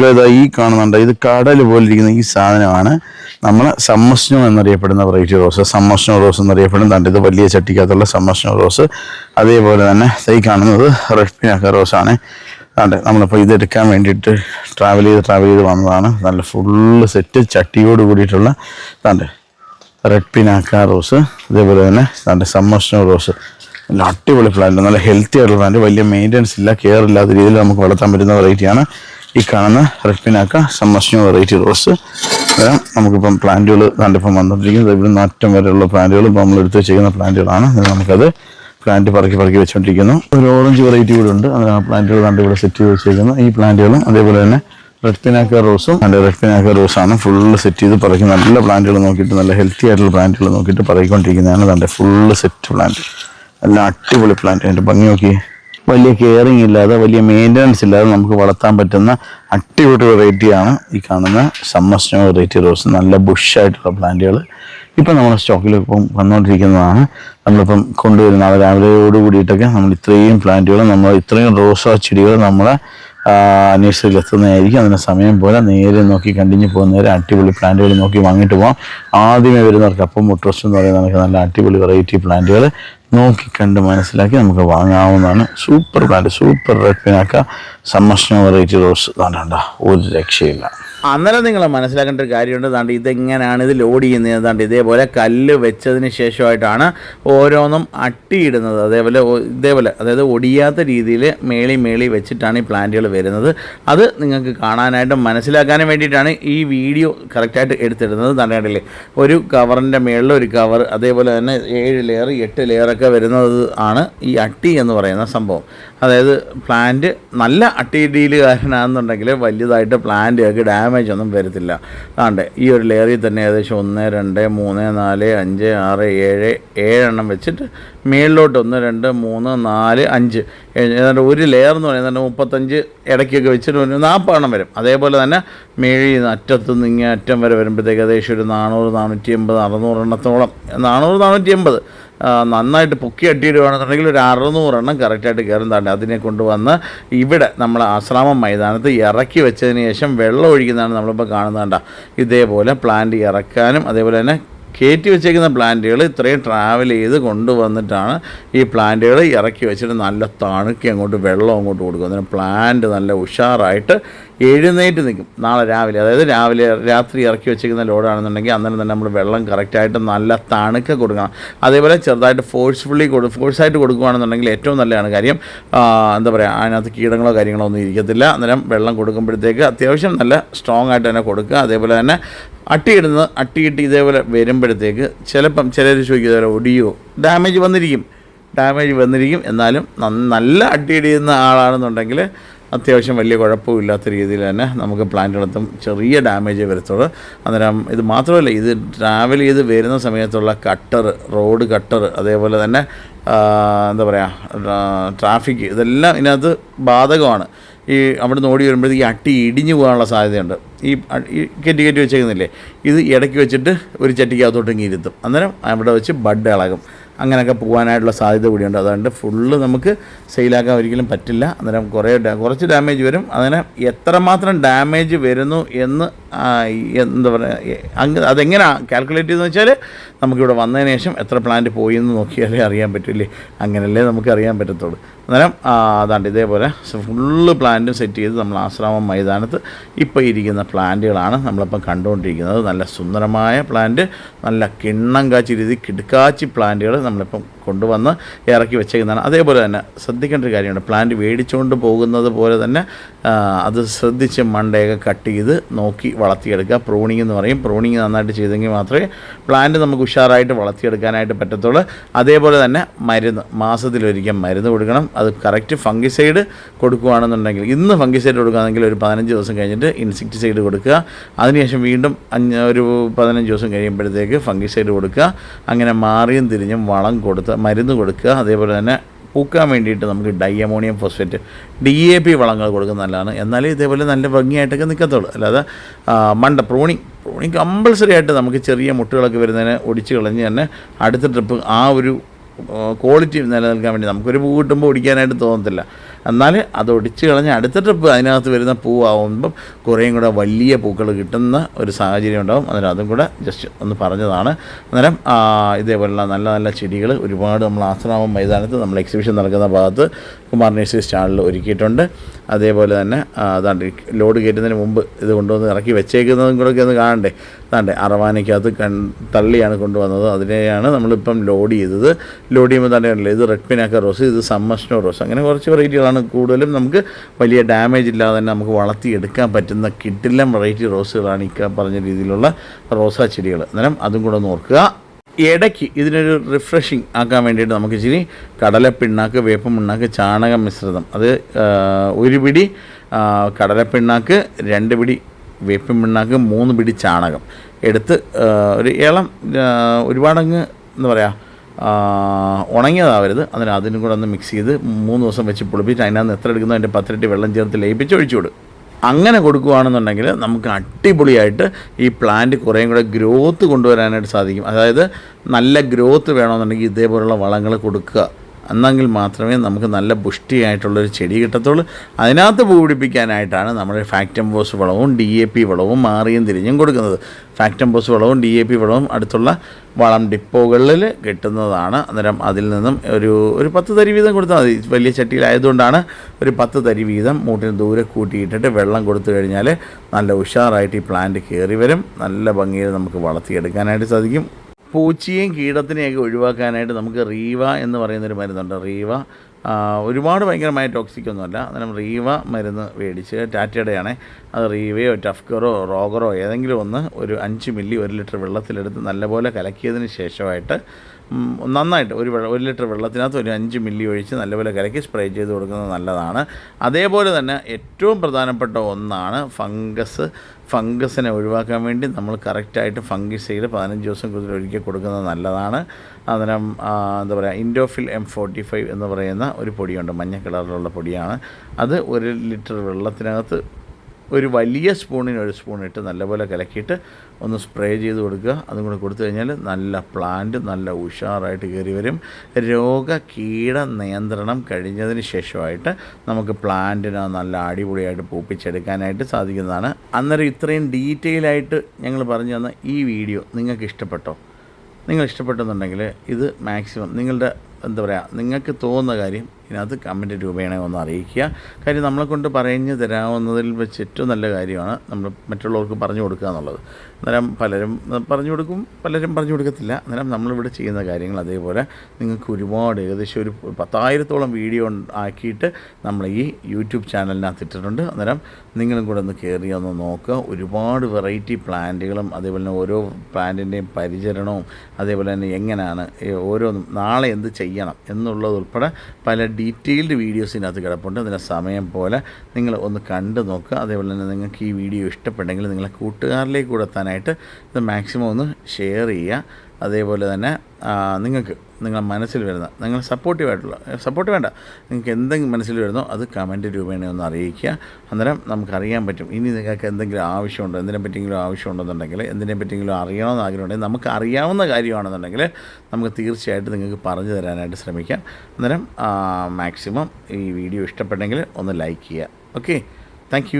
ഇതാ ഈ കാണുന്നുണ്ട്. ഇത് കടൽ പോലെ ഇരിക്കുന്ന ഈ സാധനമാണ്. നമ്മൾ സമ്മസ്നോ എന്നറിയപ്പെടുന്ന വെറൈറ്റി റോസ്. സമ്മസ്നോ റോസ് എന്നറിയപ്പെടുന്ന തണ്ട് ഇത് വലിയ ചട്ടിക്കകത്തുള്ള സമ്മസ്നോ റോസ്. അതേപോലെ തന്നെ ഈ കാണുന്നത് റെഡ് പിനാക്ക റോസാണ്. അതെ നമ്മളിപ്പോൾ ഇതെടുക്കാൻ വേണ്ടിയിട്ട് ട്രാവൽ ചെയ്ത് ട്രാവൽ ചെയ്ത് വന്നതാണ്. നല്ല ഫുള്ള് സെറ്റ് ചട്ടിയോട് കൂടിയിട്ടുള്ള തണ്ട് റെഡ് പിനാക്ക റോസ്. അതേപോലെ തന്നെ തണ്ട് സമ്മസ്നോ റോസ്. നല്ല അടിപൊളി പ്ലാന്റ് നല്ല ഹെൽത്തി ആയിട്ടുള്ള പ്ലാന്റ് വലിയ മെയിന്റെനൻസ് ഇല്ല കെയർ ഇല്ലാത്ത രീതിയിൽ നമുക്ക് വളർത്താൻ പറ്റുന്ന വെറൈറ്റിയാണ് ഈ കാണുന്ന റെഡ്പിനാക്ക സമ്മസ്നോ വെറൈറ്റി റോസ്. വരാം നമുക്കിപ്പം പ്ലാന്റുകൾ കണ്ടിപ്പം വന്നിട്ടിരിക്കുന്നത്. ഇവിടെ നിന്ന് അറ്റം വരെയുള്ള പ്ലാന്റുകൾ ഇപ്പം നമ്മൾ എടുത്ത് വെച്ചിരിക്കുന്ന പ്ലാന്റുകളാണ്. നമുക്കത് പ്ലാന്റ് പറക്കി പറക്കി വെച്ചുകൊണ്ടിരിക്കുന്നു ഒരു ഓറഞ്ച് വെറൈറ്റി കൂടെ ഉണ്ട്. അത് ആ പ്ലാന്റുകൾ കണ്ട് ഇവിടെ സെറ്റ് ചെയ്ത് വെച്ചേക്കുന്നു ഈ പ്ലാന്റുകളും അതേപോലെ തന്നെ റെഡ് പിനാക്ക റോസും അതിന്റെ റെഡ് പിനാക്ക റോസാണ്. ഫുള്ള് സെറ്റ് ചെയ്ത് പറക്കി നല്ല പ്ലാന്റുകൾ നോക്കിയിട്ട് നല്ല ഹെൽത്തി ആയിട്ടുള്ള പ്ലാന്റുകൾ നോക്കിയിട്ട് പറയിക്കൊണ്ടിരിക്കുന്നതാണ് അതിന്റെ ഫുള്ള് സെറ്റ് പ്ലാന്റ് നല്ല അടിപൊളി പ്ലാന്റ് അതിന്റെ ഭംഗി നോക്കി വലിയ കെയറിങ് ഇല്ലാതെ വലിയ മെയിന്റനൻസ് ഇല്ലാതെ നമുക്ക് വളർത്താൻ പറ്റുന്ന അടിപൊളി വെറൈറ്റിയാണ് ഈ കാണുന്ന സമ്മർ സ്നോ വെറൈറ്റി റോസ് നല്ല ബുഷായിട്ടുള്ള പ്ലാന്റുകൾ ഇപ്പം നമ്മുടെ സ്റ്റോക്കിൽ ഇപ്പം വന്നുകൊണ്ടിരിക്കുന്നതാണ് നമ്മളിപ്പം കൊണ്ടുവരുന്ന രാവിലെയോട് കൂടിയിട്ടൊക്കെ നമ്മൾ ഇത്രയും പ്ലാന്റുകൾ നമ്മൾ ഇത്രയും റോസാ ചെടികൾ നമ്മളെ നഴ്സറിയിൽ എത്തുന്നതായിരിക്കും. അതിന് സമയം പോലെ നേരെ നോക്കി കണ്ടിന്യൂ പോകുന്നവരെ അടിപൊളി പ്ലാന്റുകൾ നോക്കി വാങ്ങിയിട്ട് പോകാം ആദ്യമേ വരുന്നവർക്ക് അപ്പം മുട്ടോസ് എന്ന് പറയുന്ന നമുക്ക് നല്ല അടിപൊളി വെറൈറ്റി പ്ലാന്റുകൾ നോക്കി കണ്ട് മനസ്സിലാക്കി നമുക്ക് വാങ്ങാവുന്നതാണ്. സൂപ്പർ പ്ലാന്റ് സൂപ്പർ റെഡ് പിനാക്ക സമ്മർഷ്ണ വെറൈറ്റി റോസ് താണ്ടാ ഒരു രക്ഷയില്ല. അന്നേരം നിങ്ങൾ മനസ്സിലാക്കേണ്ട ഒരു കാര്യമുണ്ട്. ദാണ്ട് ഇതെങ്ങനെയാണ് ഇത് ലോഡ് ചെയ്യുന്നത്? ഏതാണ്ട് ഇതേപോലെ കല്ല് വെച്ചതിന് ശേഷമായിട്ടാണ് ഓരോന്നും അട്ടിയിടുന്നത്. അതേപോലെ ഇതേപോലെ അതായത് ഒടിയാത്ത രീതിയിൽ മേളി മേളി വെച്ചിട്ടാണ് ഈ പ്ലാന്റുകൾ വരുന്നത്. അത് നിങ്ങൾക്ക് കാണാനായിട്ടും മനസ്സിലാക്കാനും വേണ്ടിയിട്ടാണ് ഈ വീഡിയോ കറക്റ്റായിട്ട് എടുത്തിടുന്നത്. തണ്ടേണ്ടില്ലേ ഒരു കവറിന്റെ മേളിൽ ഒരു കവർ അതേപോലെ തന്നെ ഏഴ് ലെയർ എട്ട് ലെയറൊക്കെ വരുന്നത് ആണ് ഈ അട്ടി എന്ന് പറയുന്ന സംഭവം. അതായത് പ്ലാന്റ് നല്ല അട്ടിയിടീലുകാരനാണെന്നുണ്ടെങ്കിൽ വലിയതായിട്ട് പ്ലാന്റ് ഡാമേജ് ഒന്നും വരത്തില്ല. അതാണ്ട് ഈ ഒരു ലെയറിൽ തന്നെ ഏകദേശം ഒന്ന് രണ്ട് മൂന്ന് നാല് അഞ്ച് ആറ് ഏഴ് ഏഴെണ്ണം വെച്ചിട്ട് മേളിലോട്ട് ഒന്ന് രണ്ട് മൂന്ന് നാല് അഞ്ച്. ഏതാണ്ട് ഒരു ലെയർ എന്ന് പറയുന്നത് മുപ്പത്തഞ്ച് ഇടയ്ക്കൊക്കെ വെച്ചിട്ട് ഒരു നാൽപ്പതെണ്ണം വരും. അതേപോലെ തന്നെ നിന്ന് അറ്റത്തു ഇങ്ങനെ അറ്റം വരെ വരുമ്പോഴത്തേക്ക് ഏകദേശം ഒരു നാനൂറ് നാനൂറ്റി എൺപത് അറുന്നൂറ് എണ്ണത്തോളം നാനൂറ് നാനൂറ്റി എൺപത് നന്നായിട്ട് പൊക്കി അട്ടിയിടുകയാണെന്നുണ്ടെങ്കിൽ ഒരു അറുന്നൂറെണ്ണം കറക്റ്റായിട്ട് കയറുന്നതാണ് അതിനെ കൊണ്ടുവന്ന് ഇവിടെ നമ്മൾ ആശ്രാമം മൈതാനത്ത് ഇറക്കി വെച്ചതിന് ശേഷം വെള്ളം ഒഴിക്കുന്നതാണ് നമ്മളിപ്പോൾ കാണുന്നതുണ്ട ഇതേപോലെ പ്ലാന്റ് ഇറക്കാനും അതേപോലെ തന്നെ കയറ്റി വെച്ചേക്കുന്ന പ്ലാന്റുകൾ ഇത്രയും ട്രാവൽ ചെയ്ത് കൊണ്ടുവന്നിട്ടാണ് ഈ പ്ലാന്റുകൾ ഇറക്കി വെച്ചിട്ട് നല്ല തണുക്കി അങ്ങോട്ട് വെള്ളം അങ്ങോട്ട് കൊടുക്കും. അതിന് പ്ലാന്റ് നല്ല ഉഷാറായിട്ട് എഴുന്നേറ്റ് നിൽക്കും. നാളെ രാവിലെ. അതായത് രാവിലെ രാത്രി ഇറക്കി വെച്ചിരിക്കുന്ന ലോഡാണെന്നുണ്ടെങ്കിൽ അന്നേരം തന്നെ നമ്മൾ വെള്ളം കറക്റ്റായിട്ട് നല്ല തണുക്ക കൊടുക്കണം. അതേപോലെ ചെറുതായിട്ട് ഫോഴ്സ്ഫുള്ളി കൊടു ഫോഴ്സായിട്ട് കൊടുക്കുകയാണെന്നുണ്ടെങ്കിൽ ഏറ്റവും നല്ലതാണ് കാര്യം എന്താ പറയുക അതിനകത്ത് കീടങ്ങളോ കാര്യങ്ങളോ ഒന്നും ഇരിക്കത്തില്ല. അന്നേരം വെള്ളം കൊടുക്കുമ്പോഴത്തേക്ക് അത്യാവശ്യം നല്ല സ്ട്രോങ് ആയിട്ട് തന്നെ കൊടുക്കുക. അതേപോലെ തന്നെ അട്ടിയിടുന്നത് അട്ടിയിട്ട് ഇതേപോലെ വരുമ്പോഴത്തേക്ക് ചിലപ്പം ചിലർ ചോദിക്കും ഇതേപോലെ ഒടിയോ? ഡാമേജ് വന്നിരിക്കും. ഡാമേജ് വന്നിരിക്കും. എന്നാലും നല്ല അട്ടിയിടുന്ന ആളാണെന്നുണ്ടെങ്കിൽ അത്യാവശ്യം വലിയ കുഴപ്പമില്ലാത്ത രീതിയിൽ തന്നെ നമുക്ക് പ്ലാന്റിനകത്തും ചെറിയ ഡാമേജ് വരത്തുള്ളൂ. അന്നേരം ഇത് മാത്രമല്ല ഇത് ട്രാവൽ ചെയ്ത് വരുന്ന സമയത്തുള്ള കട്ടർ റോഡ് കട്ടർ അതേപോലെ തന്നെ എന്താ പറയുക ട്രാഫിക് ഇതെല്ലാം ഇതിനകത്ത് ബാധകമാണ്. ഈ അവിടെ നിന്ന് ഓടി വരുമ്പോഴത്തേക്ക് അട്ടി ഇടിഞ്ഞു പോകാനുള്ള സാധ്യതയുണ്ട്. ഈ കെറ്റി കെറ്റി വെച്ചേക്കുന്നില്ലേ? ഇത് ഇടയ്ക്ക് വെച്ചിട്ട് ഒരു ചട്ടിക്കകത്തോട്ട് ഇങ്ങ് ഇരുത്തും. അന്നേരം അവിടെ വെച്ച് ബഡ് ഇളകും. അങ്ങനെയൊക്കെ പോകാനായിട്ടുള്ള സാധ്യത കൂടിയുണ്ട്. അതുകൊണ്ട് ഫുള്ള് നമുക്ക് സെയിലാക്കാൻ ഒരിക്കലും പറ്റില്ല. അന്നേരം കുറേ കുറച്ച് ഡാമേജ് വരും. അതിനെ എത്രമാത്രം ഡാമേജ് വരുന്നു എന്ന് എന്താ പറയുക അങ്ങ് അതെങ്ങനെയാണ് കാൽക്കുലേറ്റ് ചെയ്തെന്ന് വെച്ചാൽ നമുക്കിവിടെ വന്നതിന് ശേഷം എത്ര പ്ലാന്റ് പോയി എന്ന് നോക്കിയാലേ അറിയാൻ പറ്റില്ലേ? അങ്ങനെയല്ലേ നമുക്ക് അറിയാൻ പറ്റത്തുള്ളൂ. അന്നേരം അതാണ്ട് ഇതേപോലെ ഫുള്ള് പ്ലാന്റും സെറ്റ് ചെയ്ത് നമ്മൾ ആശ്രാമം മൈതാനത്ത് ഇപ്പോൾ ഇരിക്കുന്ന പ്ലാന്റുകളാണ് നമ്മളിപ്പം കണ്ടുകൊണ്ടിരിക്കുന്നത്. നല്ല സുന്ദരമായ പ്ലാന്റ് നല്ല കിണ്ണം കാച്ചി രീതി കിടുക്കാച്ചി പ്ലാന്റുകൾ നമ്മളിപ്പം കൊണ്ടുവന്ന് ഇറക്കി വെച്ചേക്കുന്നതാണ്. അതേപോലെ തന്നെ ശ്രദ്ധിക്കേണ്ട ഒരു കാര്യമാണ് പ്ലാന്റ് മേടിച്ചുകൊണ്ട് പോകുന്നത് പോലെ തന്നെ അത് ശ്രദ്ധിച്ച് മണ്ടയൊക്കെ കട്ട് ചെയ്ത് നോക്കി വളർത്തിയെടുക്കുക. പ്രൂണിങ് എന്ന് പറയും. പ്രൂണിങ് നന്നായിട്ട് ചെയ്തെങ്കിൽ മാത്രമേ പ്ലാന്റ് നമുക്ക് ഉഷാറായിട്ട് വളർത്തിയെടുക്കാനായിട്ട് പറ്റത്തുള്ളൂ. അതേപോലെ തന്നെ മരുന്ന് മാസത്തിലൊരിക്കൽ മരുന്ന് കൊടുക്കണം. അത് കറക്റ്റ് ഫംഗിസൈഡ് കൊടുക്കുകയാണെന്നുണ്ടെങ്കിൽ ഇന്ന് ഫംഗിസൈഡ് കൊടുക്കുകയാണെങ്കിൽ ഒരു പതിനഞ്ച് ദിവസം കഴിഞ്ഞിട്ട് ഇൻസെക്ടിസൈഡ് കൊടുക്കുക. അതിനുശേഷം വീണ്ടും ഒരു പതിനഞ്ച് ദിവസം കഴിയുമ്പോഴത്തേക്ക് ഫംഗിസൈഡ് കൊടുക്കുക. അങ്ങനെ മാറിയും തിരിഞ്ഞും വളം കൊടുത്ത് മരുന്ന് കൊടുക്കുക. അതേപോലെ തന്നെ പൂക്കാൻ വേണ്ടിയിട്ട് നമുക്ക് di ammonium phosphate D A P വളങ്ങൾ കൊടുക്കുന്നത് നല്ലതാണ്. എന്നാലേ ഇതേപോലെ നല്ല ഭംഗിയായിട്ടൊക്കെ നിൽക്കത്തുള്ളൂ. അല്ലാതെ മണ്ട പ്രൂണിങ് പ്രൂണിങ് കമ്പൾസറി ആയിട്ട് നമുക്ക് ചെറിയ മുട്ടുകളൊക്കെ വരുന്നതിന് ഒടിച്ച് കളഞ്ഞ് തന്നെ അടുത്ത ട്രിപ്പ് ആ ഒരു ക്വാളിറ്റി നിലനിൽക്കാൻ വേണ്ടി നമുക്കൊരു പൂ കിട്ടുമ്പോൾ ഒടിക്കാനായിട്ട് തോന്നത്തില്ല. എന്നാൽ അത് ഒടിച്ച് കളഞ്ഞ് അടുത്ത ട്രിപ്പ് അതിനകത്ത് വരുന്ന പൂവാകുമ്പം കുറേയും കൂടെ വലിയ പൂക്കൾ കിട്ടുന്ന ഒരു സാഹചര്യം ഉണ്ടാകും അന്നേരം അതും കൂടെ ജസ്റ്റ് ഒന്ന് പറഞ്ഞതാണ്. അന്നേരം ഇതേപോലെയുള്ള നല്ല നല്ല ചെടികൾ ഒരുപാട് നമ്മൾ ആശ്രാമം മൈതാനത്ത് നമ്മൾ എക്സിബിഷൻ നടക്കുന്ന ഭാഗത്ത് കുമാർ നേഴ്സറി സ്റ്റാളിൽ ഒരുക്കിയിട്ടുണ്ട്. അതേപോലെ തന്നെ അതാണ്ട് ലോഡ് കയറ്റുന്നതിന് മുമ്പ് ഇത് കൊണ്ടുവന്ന് ഇറക്കി വെച്ചേക്കുന്നതും കൂടെ ഒക്കെ ഒന്ന് കാണണ്ടേ? അതാണ്ട് അറവാനയ്ക്കകത്ത് കൺ തള്ളിയാണ് കൊണ്ടുവന്നത്. അതിനെയാണ് നമ്മളിപ്പം ലോഡ് ചെയ്തത്. ലോഡ് ചെയ്യുമ്പോൾ തന്നെ ഇത് റെഡ് പിനാക്ക റോസ് ഇത് സമ്മഷ്ണോ റോസ് അങ്ങനെ കുറച്ച് വെറൈറ്റികളാണ് കൂടുതലും. നമുക്ക് വലിയ ഡാമേജ് ഇല്ലാതെ തന്നെ നമുക്ക് വളർത്തിയെടുക്കാൻ പറ്റുന്ന കിട്ടില്ലം വെറൈറ്റി റോസുകളാണ് ഈ പറഞ്ഞ രീതിയിലുള്ള റോസാ ചെടികൾ. അന്നേരം അതും കൂടെ ഒന്ന് ഓർക്കുക. ഇടയ്ക്ക് ഇതിനൊരു റിഫ്രഷിങ് ആക്കാൻ വേണ്ടിയിട്ട് നമുക്ക് ഇച്ചിരി കടലപ്പിണ്ണാക്ക് വേപ്പം പിണ്ണാക്ക് ചാണകം മിശ്രിതം. അത് ഒരു പിടി കടലപ്പിണ്ണാക്ക് രണ്ട് പിടി വേപ്പം പിണ്ണാക്ക് മൂന്ന് പിടി ചാണകം എടുത്ത് ഒരു ഏളം ഒരുപാടങ്ങ് എന്താ പറയുക ഉണങ്ങിയതാവരുത്. അതിന് അതിനും കൂടെ ഒന്ന് മിക്സ് ചെയ്ത് മൂന്ന് ദിവസം വെച്ച് പുളിപ്പിച്ച് അതിനകത്ത് എത്ര എടുക്കുന്നോ അതിന്റെ പത്തിരട്ടി വെള്ളം ചേർത്ത് ലയിപ്പിച്ച് ഒഴിച്ചു കൊടുക്കും അങ്ങനെ കൊടുക്കുകയാണെന്നുണ്ടെങ്കിൽ നമുക്ക് അടിപൊളിയായിട്ട് ഈ പ്ലാന്റ് കുറേയും കൂടെ ഗ്രോത്ത് കൊണ്ടുവരാനായിട്ട് സാധിക്കും. അതായത് നല്ല ഗ്രോത്ത് വേണമെന്നുണ്ടെങ്കിൽ ഇതേപോലുള്ള വളങ്ങൾ കൊടുക്കുക. എന്നെങ്കിൽ മാത്രമേ നമുക്ക് നല്ല പുഷ്ടിയായിട്ടുള്ളൊരു ചെടി കിട്ടത്തുള്ളൂ. അതിനകത്ത് പൂപിടിപ്പിക്കാനായിട്ടാണ് നമ്മൾ ഫാക്ടംബോസ് വളവും ഡി എ പി വളവും മാറിയും തിരിഞ്ഞും കൊടുക്കുന്നത്. ഫാക്ടംബോസ് വളവും ഡി എ പി വളവും അടുത്തുള്ള വളം ഡിപ്പോകളിൽ കിട്ടുന്നതാണ്. അന്നേരം അതിൽ നിന്നും ഒരു ഒരു പത്ത് തരി വീതം കൊടുത്താൽ മതി. വലിയ ചട്ടിയിലായതുകൊണ്ടാണ് ഒരു പത്ത് തരി വീതം മൂട്ടിന് ദൂരെ കൂട്ടിയിട്ടിട്ട് വെള്ളം കൊടുത്തു കഴിഞ്ഞാൽ നല്ല ഉഷാറായിട്ട് ഈ പ്ലാന്റ് കയറി വരും. നല്ല ഭംഗിയിൽ നമുക്ക് വളർത്തിയെടുക്കാനായിട്ട് സാധിക്കും. പൂച്ചയും കീടത്തിനെയൊക്കെ ഒഴിവാക്കാനായിട്ട് നമുക്ക് റീവ എന്ന് പറയുന്നൊരു മരുന്നുണ്ട്. റീവ ഒരുപാട് ഭയങ്കരമായ ടോക്സിക് ഒന്നുമല്ല. അന്നേരം റീവ മരുന്ന് മേടിച്ച് ടാറ്റയുടെയാണേ. അത് റീവയോ ടഫ്കറോ റോഗറോ ഏതെങ്കിലും ഒന്ന് ഒരു അഞ്ച് മില്ലി ഒരു ലിറ്റർ വെള്ളത്തിലെടുത്ത് നല്ലപോലെ കലക്കിയതിന് ശേഷമായിട്ട് നന്നായിട്ട് ഒരു വെള്ളം ഒരു ലിറ്റർ വെള്ളത്തിനകത്ത് ഒരു അഞ്ച് മില്ലി ഒഴിച്ച് നല്ലപോലെ കലക്കി സ്പ്രേ ചെയ്ത് കൊടുക്കുന്നത് നല്ലതാണ്. അതേപോലെ തന്നെ ഏറ്റവും പ്രധാനപ്പെട്ട ഒന്നാണ് ഫംഗസ്. ഫംഗസിനെ ഒഴിവാക്കാൻ വേണ്ടി നമ്മൾ കറക്റ്റായിട്ട് ഫംഗിസൈഡ് പതിനഞ്ച് ദിവസം കൂടുതൽ ഒരിക്കൽ കൊടുക്കുന്നത് നല്ലതാണ്. അന്നേരം എന്താ പറയുക ഇൻഡോഫിൽ എം ഫോർട്ടി ഫൈവ് എന്ന് പറയുന്ന ഒരു പൊടിയുണ്ട്. മഞ്ഞ കളറിലുള്ള പൊടിയാണ്. അത് ഒരു ലിറ്റർ വെള്ളത്തിനകത്ത് ഒരു വലിയ സ്പൂണിന് ഒരു സ്പൂൺ ഇട്ട് നല്ലപോലെ കലക്കിയിട്ട് ഒന്ന് സ്പ്രേ ചെയ്ത് കൊടുക്കുക. അതും കൂടെ കൊടുത്തു കഴിഞ്ഞാൽ നല്ല പ്ലാന്റ് നല്ല ഉഷാറായിട്ട് കയറി വരും. രോഗ കീട നിയന്ത്രണം കഴിഞ്ഞതിന് ശേഷമായിട്ട് നമുക്ക് പ്ലാന്റിനെ നല്ല അടിപൊളിയായിട്ട് പൂപ്പിച്ചെടുക്കാനായിട്ട് സാധിക്കുന്നതാണ്. അന്നേരം ഇത്രയും ഡീറ്റെയിൽ ആയിട്ട് ഞങ്ങൾ പറഞ്ഞു തന്ന ഈ വീഡിയോ നിങ്ങൾക്ക് ഇഷ്ടപ്പെട്ടോ? നിങ്ങൾ ഇഷ്ടപ്പെട്ടെന്നുണ്ടെങ്കിൽ ഇത് മാക്സിമം നിങ്ങളുടെ എന്താ പറയുക നിങ്ങൾക്ക് തോന്നുന്ന കാര്യം ഇതിനകത്ത് കമന്റ് രൂപേണ ഒന്ന് അറിയിക്കുക. കാര്യം നമ്മളെ കൊണ്ട് പറഞ്ഞു തരാവുന്നതിൽ വെച്ച് ഏറ്റവും നല്ല കാര്യമാണ് നമ്മൾ മറ്റുള്ളവർക്ക് പറഞ്ഞു കൊടുക്കുക എന്നുള്ളത്. അന്നേരം പലരും പറഞ്ഞു കൊടുക്കും പലരും പറഞ്ഞു കൊടുക്കത്തില്ല. അന്നേരം നമ്മളിവിടെ ചെയ്യുന്ന കാര്യങ്ങൾ അതേപോലെ നിങ്ങൾക്ക് ഒരുപാട് ഏകദേശം ഒരു പത്തായിരത്തോളം വീഡിയോ ആക്കിയിട്ട് നമ്മൾ ഈ യൂട്യൂബ് ചാനലിനകത്ത് ഇട്ടിട്ടുണ്ട്. അന്നേരം നിങ്ങളും കൂടെ ഒന്ന് കയറി ഒന്ന് നോക്കുക ഒരുപാട് വെറൈറ്റി പ്ലാന്റുകളും അതേപോലെ തന്നെ ഓരോ പ്ലാന്റിന്റെയും പരിചരണവും അതേപോലെ തന്നെ എങ്ങനെയാണ് ഓരോന്നും നാളെ എന്ത് ചെയ്യണം എന്നുള്ളതുൾപ്പെടെ പല ഡീറ്റെയിൽഡ് വീഡിയോസ് ഇതിനകത്ത് കിടപ്പുണ്ട്. അതിന്റെ സമയം പോലെ നിങ്ങൾ ഒന്ന് കണ്ടു നോക്കുക. അതേപോലെ തന്നെ നിങ്ങൾക്ക് ഈ വീഡിയോ ഇഷ്ടപ്പെട്ടെങ്കിൽ നിങ്ങളെ കൂട്ടുകാരിലേക്ക് കൂടെ എത്താനായിട്ട് ഇത് മാക്സിമം ഒന്ന് ഷെയർ ചെയ്യുക. അതേപോലെ തന്നെ നിങ്ങൾക്ക് നിങ്ങളുടെ മനസ്സിൽ വരുന്ന നിങ്ങൾ സപ്പോർട്ടീവായിട്ടുള്ള സപ്പോർട്ട് വേണ്ട. നിങ്ങൾക്ക് എന്തെങ്കിലും മനസ്സിൽ വരുന്നോ അത് കമന്റ് രൂപേണ ഒന്ന് അറിയിക്കുക. അന്നേരം നമുക്കറിയാൻ പറ്റും. ഇനി നിങ്ങൾക്ക് എന്തെങ്കിലും ആവശ്യമുണ്ടോ എന്തിനെ പറ്റിയെങ്കിലും ആവശ്യമുണ്ടെന്നുണ്ടെങ്കിൽ എന്തിനെ പറ്റിയെങ്കിലും അറിയണമെന്ന് ആഗ്രഹമുണ്ടെങ്കിൽ നമുക്ക് അറിയാവുന്ന കാര്യമാണെന്നുണ്ടെങ്കിൽ നമുക്ക് തീർച്ചയായിട്ടും നിങ്ങൾക്ക് പറഞ്ഞു തരാനായിട്ട് ശ്രമിക്കാം. അന്നേരം മാക്സിമം ഈ വീഡിയോ ഇഷ്ടപ്പെട്ടെങ്കിൽ ഒന്ന് ലൈക്ക് ചെയ്യുക. Okay thank